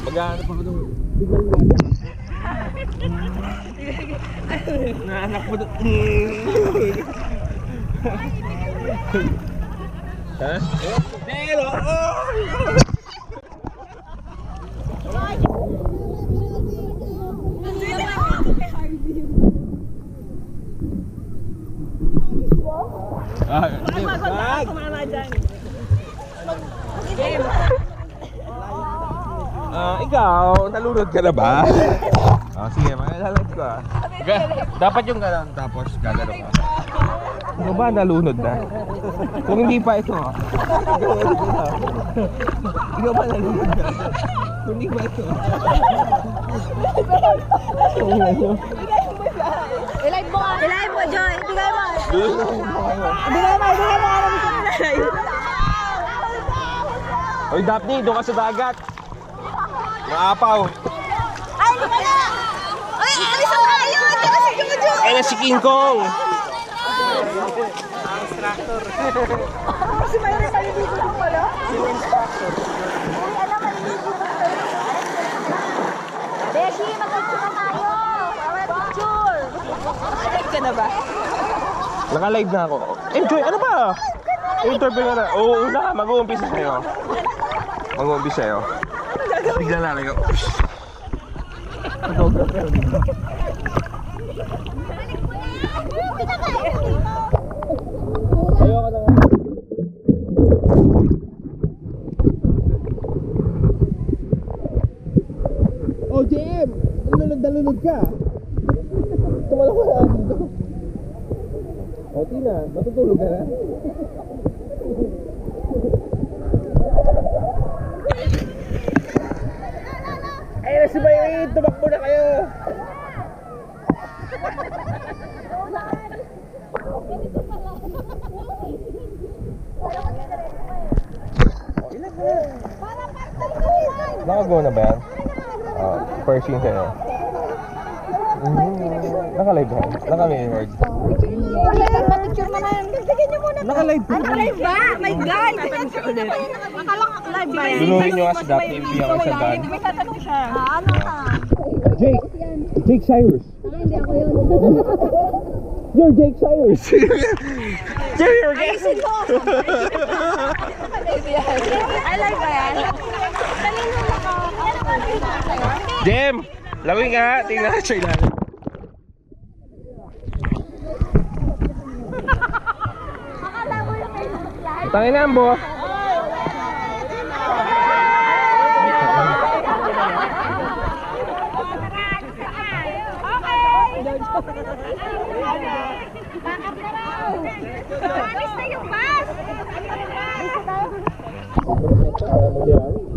Mag-aano pa ko doon. Naanak mo doon. ha? Oh! Ah, hindi. Wag! Ah, ikaw, nalunod ka na ba? Ah, sige, malalagay ko ah. Dapat yung gano'n, tapos gagano ka. Ano ba, nalunod na? Kung hindi pa ito ah. Ikaw ba nalunod na? Kung hindi pa ito Ilay mo nga. Ilay mo, Joy. Ibigay mo. Lulunod Ibigay mo, ibigay mo. Ano gusto mo? Oy, Daphne, doon ka sa dagat. Maapaw. Ay, na. Ay, alis ang tayo. Hindi ka si Jojo. Ay, na si King Kong. Si Mayroon maliligo din pala. Uy, alam, maliligo din pala. Beshi, mag-picture na tayo. Our picture. Live ka na ba? Naka-live na ako. Enjoy, ano ba? Interview na. Oo, una. Mag-uumpisa sa'yo. Mag-uumpisa sa'yo. Bigla na lang ako. Ayoko na nga. Oh, JM! Nalunod na ka. Tumalak ka na dito. O, Tina, matutulog ka na? Ay, na si Mayrin! Tumakbo na kayo! Nakagawa na ba yan? Ah, first scene kayo. Mm, naka-live ba? Naka-record. Picture mo na yan. Tignan niyo muna. Naka-live ba? Live ba? My God! Akala ko live ba? Nyo nga si Daphne, hindi ako sa dad. May tatanong siya. Ano ka? Jake! Jake Cyrus! Hindi ako yun. You're Jake Cyrus! You're your guest! Ayusin mo! I like ba yan? Kanino na ka? Jem! Lawin nga! Tingnan ka siya ilalim. Tangin na, na raw. Alis na yung bus. Alis na.